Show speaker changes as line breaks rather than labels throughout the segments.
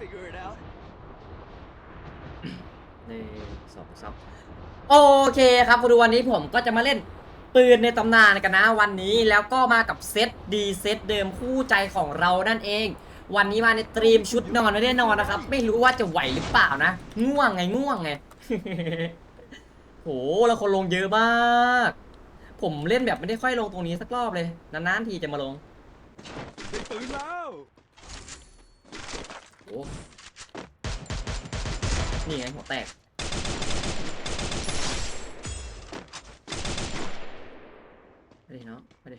figure it out.
หนึ่งสองสามโอเคครับคุณดูวันนี้ผมก็จะมาเล่นปืนในตำนานกันนะวันนี้แล้วก็มากับเซตดีเซตเดิมคู่ใจของเรานั่นเอง วันนี้มาในตรีมชุดนอนไม่ได้นอนนะครับ ไม่รู้ว่าจะไหวหรือเปล่านะง่วงไงง่วงไง โหแล้วคนลงเยอะมาก ผมเล่นแบบไม่ได้ค่อยลงตรงนี้สักรอบเลยนานๆทีจะมาลง
ได้ปืนแล้ว
โอ้ นี่ไงหัวแตก ไปดิเนาะไปดิ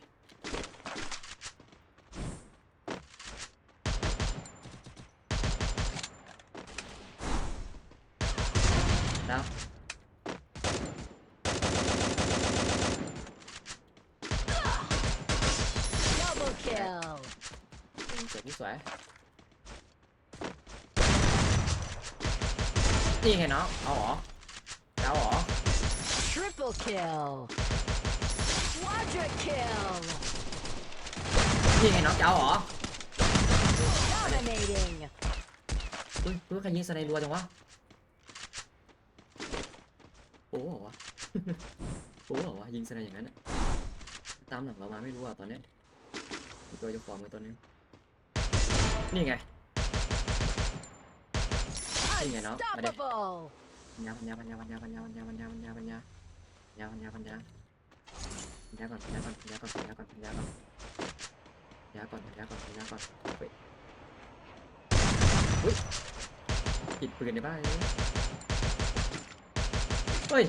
แล้ว
Double kill.
ยิงสวยพี่สวย นี่ไงเนาะเอาเหรอเอาเหรอ
Triple kill. Quadra kill.
นี่ไงเนาะจะเอาเหรอ
Dominating.
อุ้ยอุ้ยใครยิงสไนรัวจังวะโอ้เหรอวะ โอ้เหรอวะยิงสไนอย่างนั้นอะตามหลังเรามาไม่รู้อะตอนเนี้ยมีตัวจะฟอร์มกันตัวนึงนี่ไง นี่ไงเนาะมาเด็ก
Unstoppable.
ปัญญาปัญญาปัญญาปัญญาปัญญาปัญญาปัญญาปัญญาปัญญาปัญญาปัญญาปัญญาปัญญาก่อนปัญญาก่อนปัญญาก่อนปัญญาก่อนปัญญาก่อนปัญญาก่อนปัญญาก่อนปัญญาก่อนเฮ้ยอุ้ยปิดปืนในบ้านเลยเฮ้ย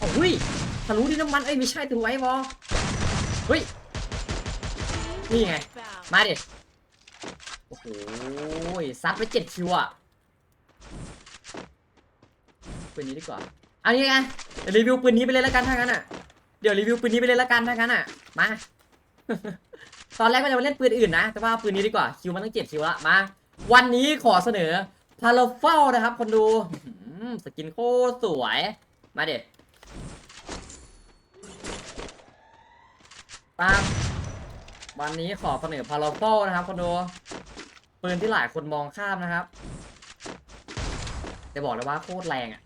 โอ้ยทะลุดินน้ำมันเอ้ยไม่ใช่ถึงไว้บอเฮ้ย นี่ไง มาดิ โอ้โหซัดไปเจ็ดคิวอะปืนนี้ดีกว่าอันนี้ไงรีวิวปืนนี้ไปเลยแล้วกันถ้างั้นอะ เดี๋ยวรีวิวปืนนี้ไปเลยแล้วกันถ้างั้นอะ มา ตอนแรกก็จะมาเล่นปืนอื่นนะ แต่ว่าปืนนี้ดีกว่า คิวมันต้องเจ็ดคิวละ มา วันนี้ขอเสนอพาราเฟลนะครับคนดูสกินโคตรสวย มาเด็ดปาม วันนี้ขอเสนอพาราโฟนะครับคนดูปืนที่หลายคนมองข้ามนะครับจะบอกเลยว่าโคตรแรงอะ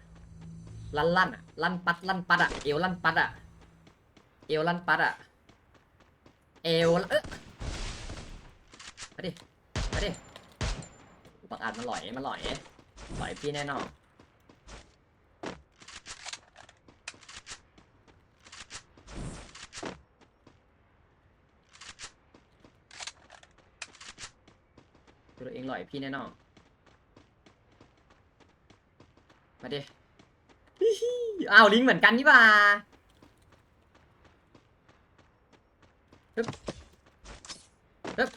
ลั่นลั่นอะลั่นปัดลั่นปัดอะเอวลั่นปัดอะเอวลั่นปัดอะเอวเอ๊ะมาดิมาดิบางอันมันหลอยมันหลอยหลอยพี่แน่นอน ตัวเองหลอยพี่แน่นอน มาดิฮิฮิอ้าวลิงเหมือนกันนี่หว่าฮึบฮึบ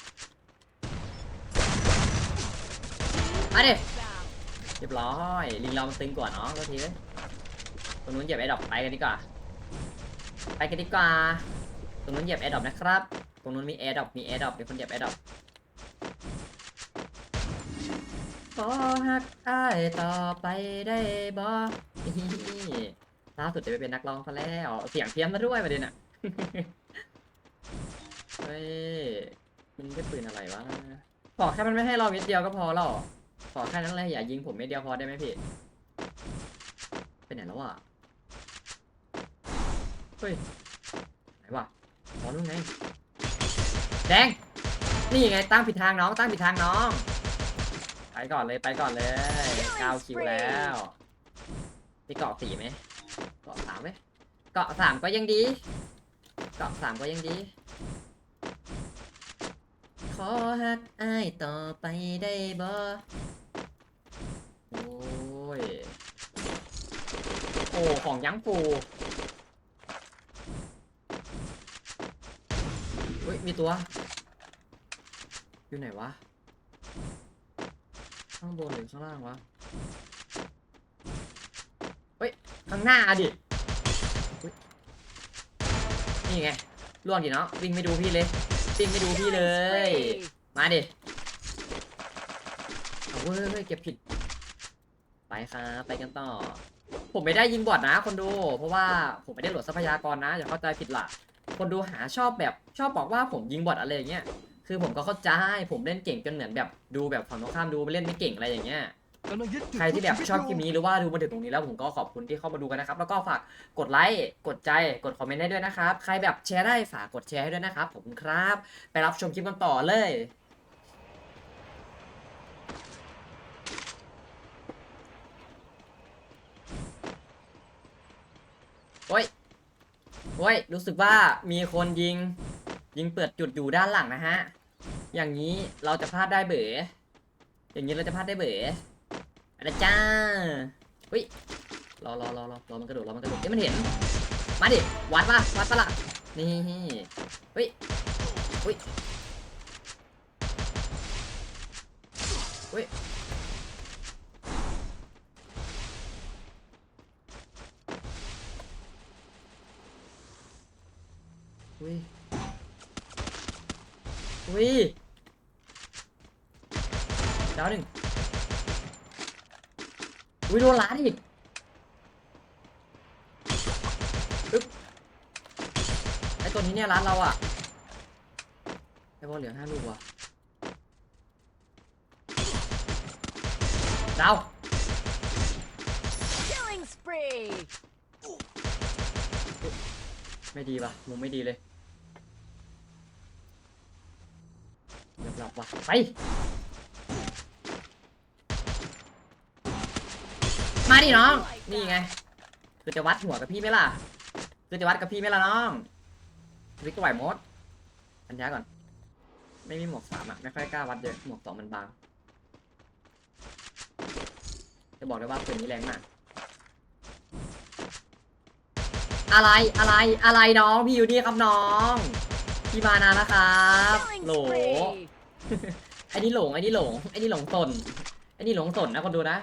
มาดิเรียบร้อย ลิงเรามันตึงกว่าเนาะก็ทีเลยตรงนู้นเหยียบแอร์ดรอปไปกันดีกว่า ไปกันดีกว่า ตรงนู้นเหยียบแอร์ดรอปนะครับ ตรงนู้นมีแอร์ดรอปมีแอร์ดรอปมีคนเหยียบแอร์ดรอปข อฮักอ้ายต่อไปได้บ่ล่าสุดจะไปเป็นนักร้องซะแล้ว เสียงเพี้ยนมาด้วยประเด็นอะเฮ้ย มันได้ปืนอะไรวะ ขอแค่มันไม่ให้เราเม็ดเดียวก็พอแล้วขอแค่นั้นเลยอย่ายิงผมไม่เดียวพอได้ไหมพี่ ไปไหนแล้วอะ เฮ้ย ไหนวะอ๋อนู่นไง แดง นี่ไงตั้งผิดทางน้องตั้งผิดทางน้อง ก่อนเลยไปก่อนเลยเก้าคิวแล้วมีเกาะสี่ไหมเกาะสามไหมเกาะสามก็ยังดี เกาะสามก็ยังดี ขอฮักอ้ายต่อไปได้บ่โอ้ยโอ้ของยั้งฟูเฮ้ยมีตัว อยู่ไหนวะ ข้างบนหรือข้างล่างวะ เฮ้ย ข้างหน้าดิ นี่ไงล่วงดิเนาะวิ่งไม่ดูพี่เลย วิ่งไม่ดูพี่เลย มาดิเอาเว้ยเก็บผิด ไปครับไปกันต่อ ผมไม่ได้ยิงบอดนะคนดู เพราะว่าผมไม่ได้โหลดทรัพยากรนะ อย่าเข้าใจผิดล่ะ คนดูหาชอบแบบชอบบอกว่าผมยิงบอทอะไรอย่างเงี้ย คือผมก็เข้าใจผมเล่นเก่งจนเหมือนแบบดูแบบฝั่งตรงข้ามดูเล่นไม่เก่งอะไรอย่างเงี้ย
กำลังยึดจุด
ใครที่แบบชอบคลิป
นี้
หรือว่าดูมาถึงตรงนี้แล้วผมก็ขอบคุณที่เข้ามาดูกันนะครับ แล้วก็ฝากกดไลค์กดใจกดคอมเมนต์ให้ด้วยนะครับ ใครแบบแชร์ได้ฝากกดแชร์ให้ด้วยนะครับขอบคุณครับ ไปรับชมคลิปกันต่อเลย โอ้ยโอ้ยรู้สึกว่ามีคนยิง ยิงเปิดจุดอยู่ด้านหลังนะฮะ อย่างนี้เราจะพลาดได้เบ๋อย่างนี้เราจะพลาดได้เบ๋อะไรจ้าเฮ้ยรอรอรอรอรอมันกระโดดรอมันกระโดดเอ้ยมันเห็น มาดิ วัดป่ะ วัดปะล่ะ นี่เฮ้ยเฮ้ยเฮ้ยเฮ้ย เฮ้ยดาวหนึ่งอุ้ยโดนล้านอีกปึ๊บไอตัวนี้เนี่ยร้านเราอะไอ้บอลเหลือห้าลูกว่ะดาว
Killing spree.
ไม่ดีป่ะมุมไม่ดีเลย เรียบหลับว่ะไปมาดิน้อง นี่ไง คือจะวัดหัวกับพี่ไหมล่ะ คือจะวัดกับพี่ไหมล่ะน้องวิกไหวมดอันยาก่อน ไม่มีหมวกสามอะ ไม่ค่อยกล้าวัดเยอะหมวกสองมันบาง จะบอกได้ว่าปืนนี้แรงมาก อะไร อะไร อะไรน้อง พี่อยู่นี่ครับน้อง พี่มานานนะครับ
Killing
โหล
spree.
ไอ้นี่หลงไอ้นี่หลงไอ้นี่หลงสนไอ้นี่หลงสนนะคนดูนะ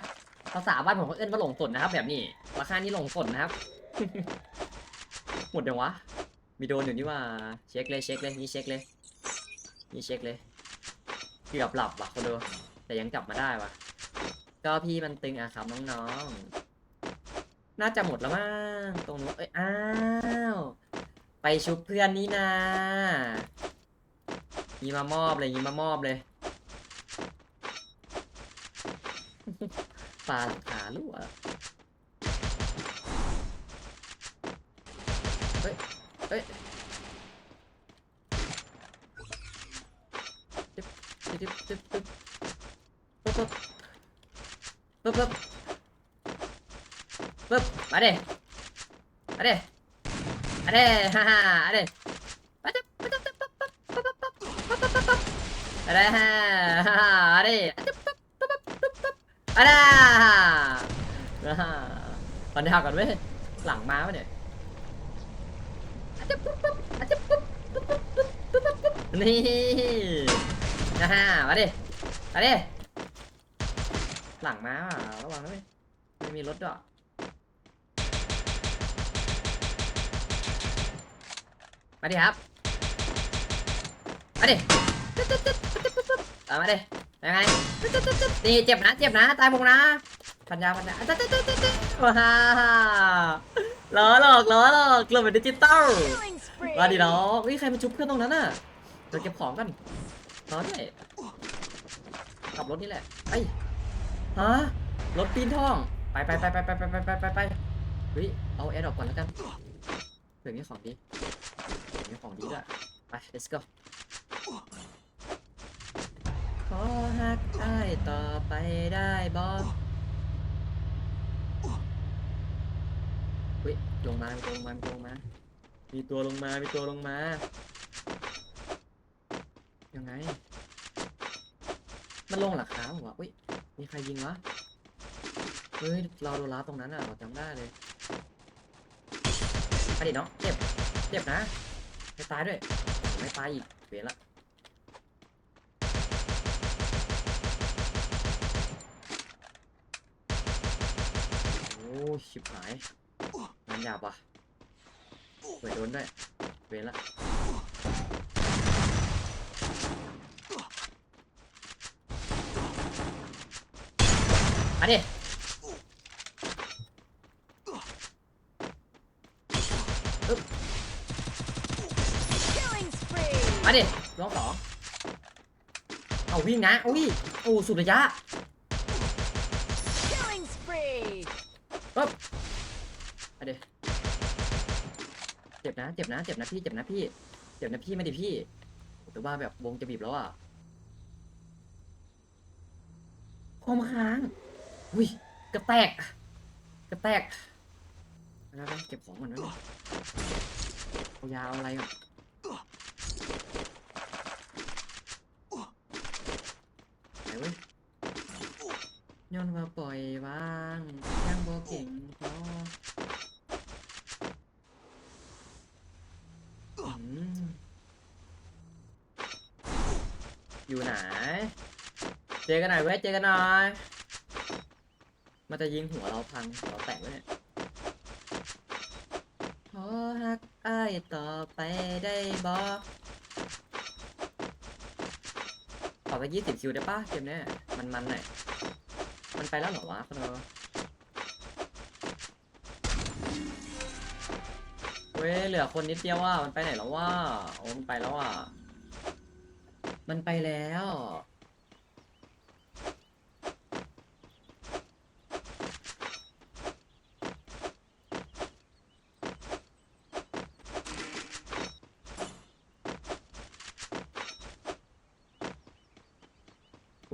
ภาษาบ้านผมเขาเอื้นว่าหลงสนนะครับ แบบนี้ราคานี่หลงสนนะครับ หมดยังวะ มีโดนอยู่นี่ว่า เช็คเลยเช็คเลยนี่เช็คเลย นี่เช็คเลย เกือบหลับว่ะคนดู แต่ยังจับมาได้ว่ะ ก็พี่มันตึงอะครับน้องๆ น่าจะหมดแล้วมั้งตรงนู้นเอ้ยอ้าว ไปชุบเพื่อนนี่นามีมามอบเลยมีมามอบเลยปลาหลังคารั่วเฮ้ย เฮ้ยจึ๊บจึ๊บจึ๊บจึ๊บปึ๊บปึ๊บปึ๊บปึ๊บปึ๊บมาเดิมาเดิ มาดิฮ่าฮ่ามาดิมาดิมาดิปึ๊บปึ๊บปึ๊บปึ๊บปึ๊บปึ๊บปึ๊บปึ๊บปึ๊บมาดิฮ่าฮ่าฮ่ามาดิปึ๊บปึ๊บปึ๊บปึ๊บปึ๊บมาดิฮ่าฮ่าตอนนี้หักก่อนเว้ยหลังม้าปะเนี่ยนี่นะฮะมาดิมาดิหลังม้าระวังนะเว้ยไม่มีรถด้วย มาดิครับ มาดิตามาดิยังไงนี่เจ็บนะ เจ็บนะ ตายผมนะพันยาพันยาตึ๊ดตึ๊ดว้าวล้อหลอกล้อหลอกกลุ่มเป็นดิจิตอลมาดิน้องเฮ้ยใครมาชุบเพื่อนตรงนั้นน่ะเดี๋ยวเก็บของกันนอนด้วยขับรถนี่แหละไอ้ฮะรถปีนท่อง ไปไปไปไปไปไปไปไปไปเฮ้ย เอาแอร์ดอปก่อนแล้วกันเดี๋ยวนี้ของดี เดี๋ยวนี้ของดีด้วยไป let's go ขอฮักได้ต่อไปได้บอเฮ้ยลงมาลงมาลงมา มีตัวลงมา มีตัวลงมา ยังไง มันลงหลักขาวะอุ้ย มีใครยิงวะ เฮ้ย เราโดนล้าตรงนั้นอะเราจำได้เลยไปดิน้องเจ็บ เจ็บนะ ไม่ตายด้วย ไม่ตายอีกเปลี่ยนละโอ้ชิบหายงานหยาบว่ะเปิดโดนด้วยเวรละมาดิ มาดิน้องสองเอาวิ่งนะอุ้ยโอ้สุดระยะปึ๊บมาดิเจ็บนะเจ็บนะเจ็บนะพี่เจ็บนะพี่เจ็บนะพี่มาดิพี่แต่ว่าแบบวงจะบีบแล้วอะคมค้างอุ้ยกระแตกกระแตกแล้รับเก็บของก่อนนะเอายาเอาอะไรอะ ย้อนว่าปล่อยวางย่างบ่เก่งพออือยู่ไหน เจอกันหน่อยเว้ย เจอกันหน่อย มันจะยิงหัวเราพังเราแตกเลยขอฮักไอต่อไปได้บอขอไปยี่สิบคิวได้ปะเกมเนี้ยมันๆหน่อย มันไปแล้วเหรอวะคนเออเว้เหลือคนนิดเดียวว่ามันไปไหนแล้วว่าโอ้มันไปแล้วอะ มันไปแล้ว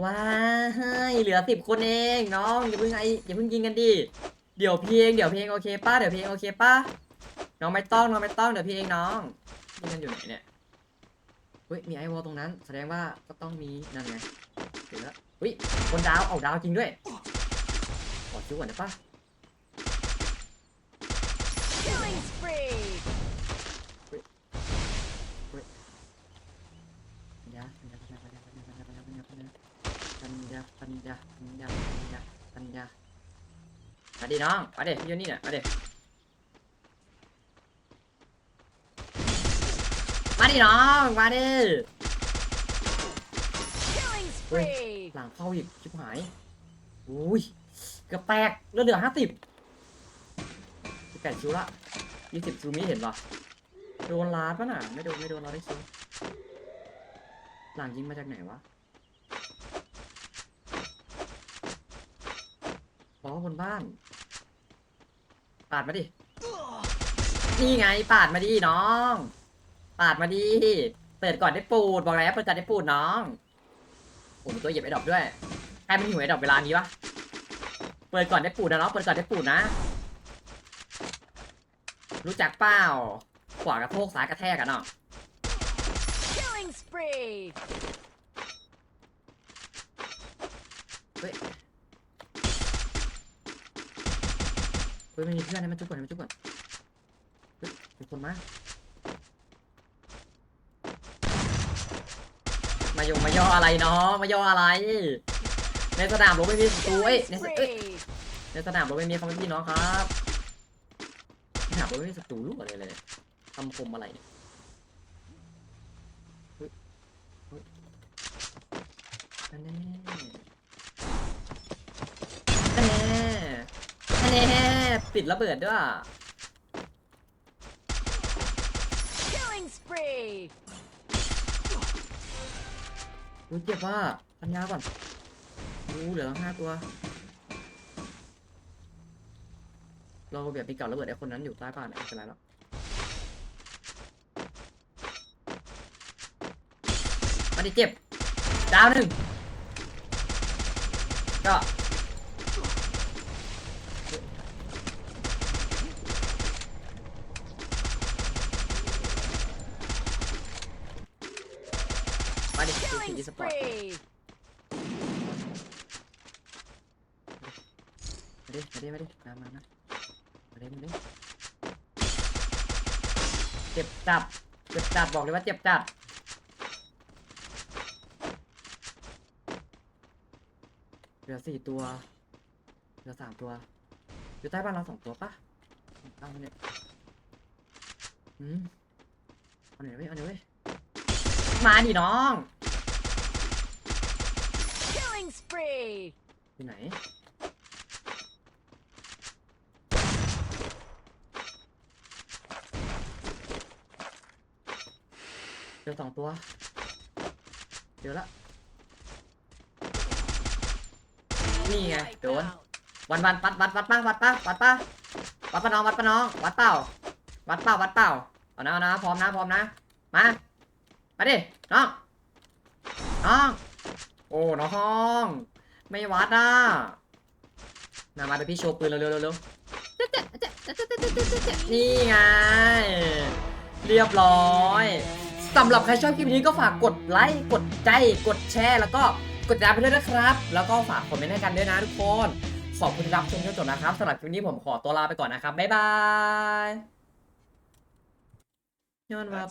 ว้า ให้เหลือสิบคนเองน้องอย่าเพิ่งไออย่าเพิ่งยิงกันดิเดี๋ยวเพียงเดี๋ยวเพียงโอเคป้าเดี๋ยวเพียงโอเคป้าน้องไม่ต้องน้องไม่ต้องเดี๋ยวเพียงน้องนี่มันอยู่ไหนเนี่ยเฮ้ยมีไอวอลตรงนั้น แสดงว่าก็ต้องมีนั่นไงเหลือเฮ้ยคนดาวเอาดาวจริงด้วยขอชิ้วก่อนนะป้า ญาปัญญาปัญญาปัญญาปัญญามาดิน้องมาเดี๋ยู่นี่เนี่ยมาเดี๋ยวมาดิน้องมาดิ
เฮ้
หลังเข้าอีกชิบหายอุ้ยเกือแตกเลือเหลือห้าสิบสิบแปดคิวละยี่สิบชิวมิเห็นปะโดนลาดปะน่ะไม่โดนไม่โดนเราได้ชิวหลังยิงมาจากไหนวะ ล้อบนบ้าน ปาดมาดิ นี่ไง ปาดมาดิน้อง ปาดมาดิ เปิดก่อนได้ปูด บอกแล้วเปิดก่อนได้ปูดน้องโอ้มีตัวเหยียบไอ้ดอกด้วย ใครมันหิวไอ้ดอกเวลานี้วะ เปิดก่อนได้ปูดนะเนาะเปิดก่อนได้ปูดนะ รู้จักเปล่าขวากระโทกซ้ายกระแทกกันเนาะ
Killing spree.
เฮ้ย เฮ้ยไม่มีเพื่อนให้มันจุกก่อนให้มันจุกก่อนเฮ้ยมีคนมา มาโยมาย่ออะไรเนาะมาย่ออะไร ในสนามรบไม่มีศัตรูเอ้ยในสเอ้ยในสนามรบไม่มีคำว่าพี่น้องครับสนามรบไม่มีศัตรูลูกอะไรเลยคำคมอะไรเนี่ยเฮ้ยเฮ้ยอันแน่อันแน่อันแน่ ปิดระเบิดด้วย
Killing spree.
รู้เจ็บว่าพันยาก่อนรู้เหลือตั้งห้าตัว เราแบบปีเก่าระเบิดไอ้คนนั้นอยู่ใต้บ้านเนี่ยไม่เป็นไรแล้ว มาดิเจ็บ ดาวหนึ่งก็ มาดิดูสิ
Killing
อีสปอร์ต
spree.
มาดิมาดิมาดิมามามามาดิมาดิเจ็บจัดเจ็บจัดบอกเลยว่าเจ็บจัดเหลือสี่ตัว เหลือสามตัว อยู่ใต้บ้านเราสองตัวปะเอามาเนี่ยอืมเอาหน่อยเว้ยเอาหน่อยเว้ย มาดิน้อง
Killing spree.
อยู่ไหนมเดี๋ยวสองตัว เดี๋ยวละ นี่ไงโดน วันวันวัดวัดวัดป้าวัดป้าวัดป้าวัดป้าน้องวัดป้าน้องวัดเปล่าวัดเปล่าวัดเปล่าเอานะเอานะพร้อมนะพร้อมนะมา มาดิน้องน้องโอ้น้องไม่วัดอะมามาเดี๋ยวพี่โชว์ปืนเร็วเร็วเร็วเร็วนี่ไง เรียบร้อยสำหรับใครชอบคลิปนี้ก็ฝากกดไลค์กดใจกดแชร์ แล้วก็กดติดตามไปด้วยนะครับ แล้วก็ฝากคอมเมนต์ให้กันด้วยนะทุกคน ขอบคุณที่รับชมจนจบนะครับสำหรับคลิปนี้ผมขอตัวลาไปก่อนนะครับ บ๊ายบายย้อนว่า